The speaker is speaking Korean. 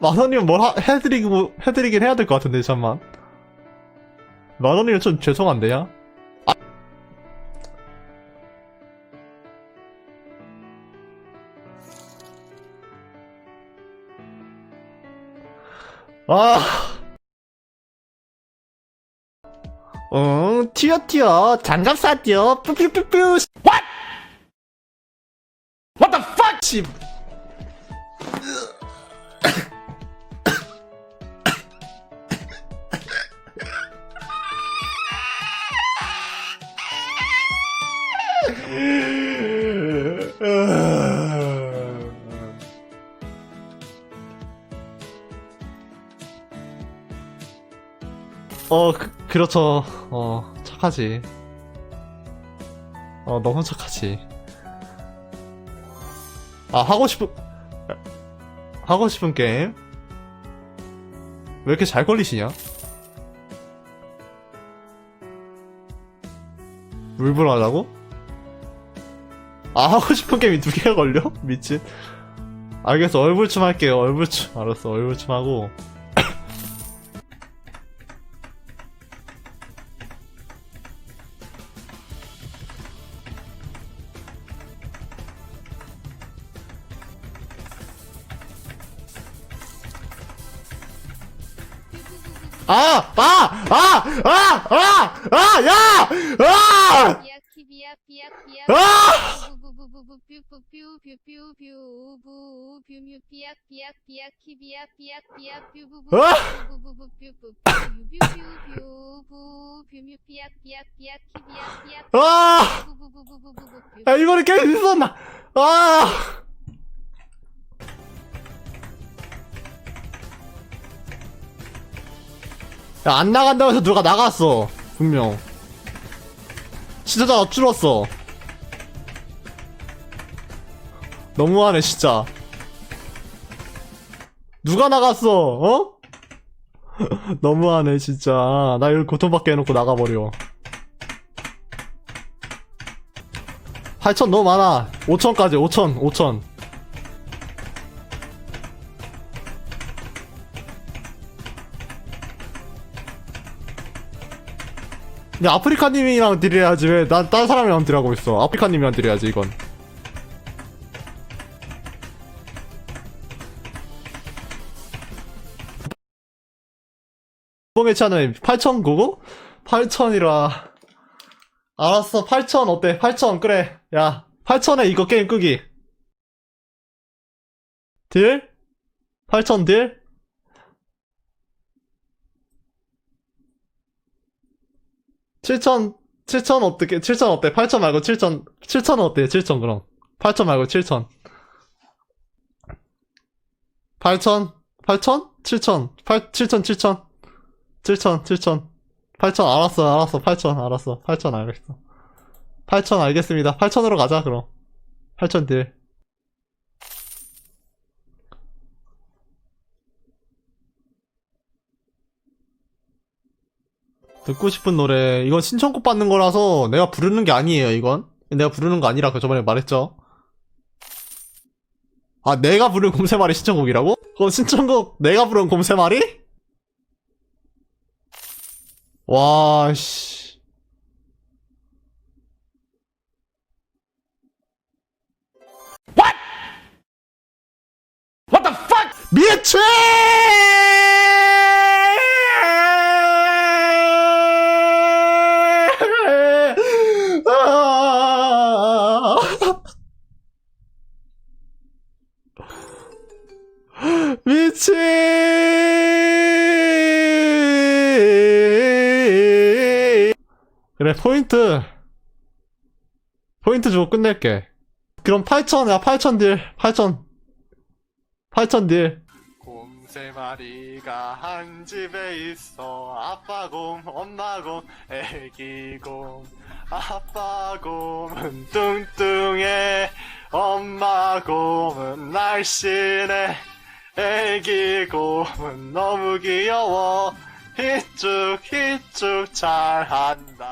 만원이면 뭘 하- 해드리고, 해드리긴 해야 될 것 같은데, 잠만. 만원이면 좀 죄송한데요? 아. 응, 튀어, 튀어. 장갑 쌌디요. 뾰뾰뾰뾰. What? What the fuck? 어, 그, 그렇죠. 어, 착하지. 어, 너무 착하지. 아, 하고 싶은, 하고 싶은 게임? 왜 이렇게 잘 걸리시냐? 물불 하자고? 아, 하고 싶은 게임이 두 개가 걸려? 미친. 알겠어, 얼굴춤 할게요, 얼굴춤. 알았어, 얼굴춤 하고. 아! 아! 아! 아! 아! 아! 야! 아! 아! 아! 아! 아! 이번에 게임 있었나? 아! 야, 안 나간다고 해서 누가 나갔어. 분명. 시청자가 줄었어. 너무하네, 진짜. 누가 나갔어, 어? 너무하네, 진짜. 나 이거 고통받게 해놓고 나가버려. 8천 너무 많아. 5천까지, 5천, 5천. 야, 아프리카님이랑 딜해야지. 왜, 난딴 사람이랑 딜하고 있어. 아프리카님이랑 딜해야지, 이건. 뽕의 차는 8천 고고? 8천이라. 알았어, 8천 어때? 8천, 그래. 야, 8천에 이거 게임 끄기. 딜? 8천 딜? 칠천 7천 어떻게, 7천 어때? 8천 말고 7천, 7천은 어때? 7천 그럼. 8천 말고 7천. 8천? 8천? 7천. 8, 7천, 7천. 7천, 7천. 8천, 알았어, 알았어. 8천, 알았어. 8천, 알겠어. 8천, 알겠습니다. 8천으로 가자, 그럼. 8천 딜. 듣고 싶은 노래. 이건 신청곡 받는 거라서 내가 부르는 게 아니에요, 이건. 내가 부르는 거 아니라 그 저번에 말했죠. 아, 내가 부른 곰새말이 신청곡이라고? 그건 신청곡 내가 부른 곰새말이? 와, 씨. What the fuck? 미치! 그래, 포인트. 포인트 주고 끝낼게. 그럼 8천, 야, 8천 딜. 8천. 8천 딜. 곰 세 마리가 한 집에 있어 아빠 곰 엄마 곰 애기 곰 아빠 곰은 뚱뚱해 엄마 곰은 날씬해 애기 곰은 너무 귀여워. 히쭉 히쭉 잘한다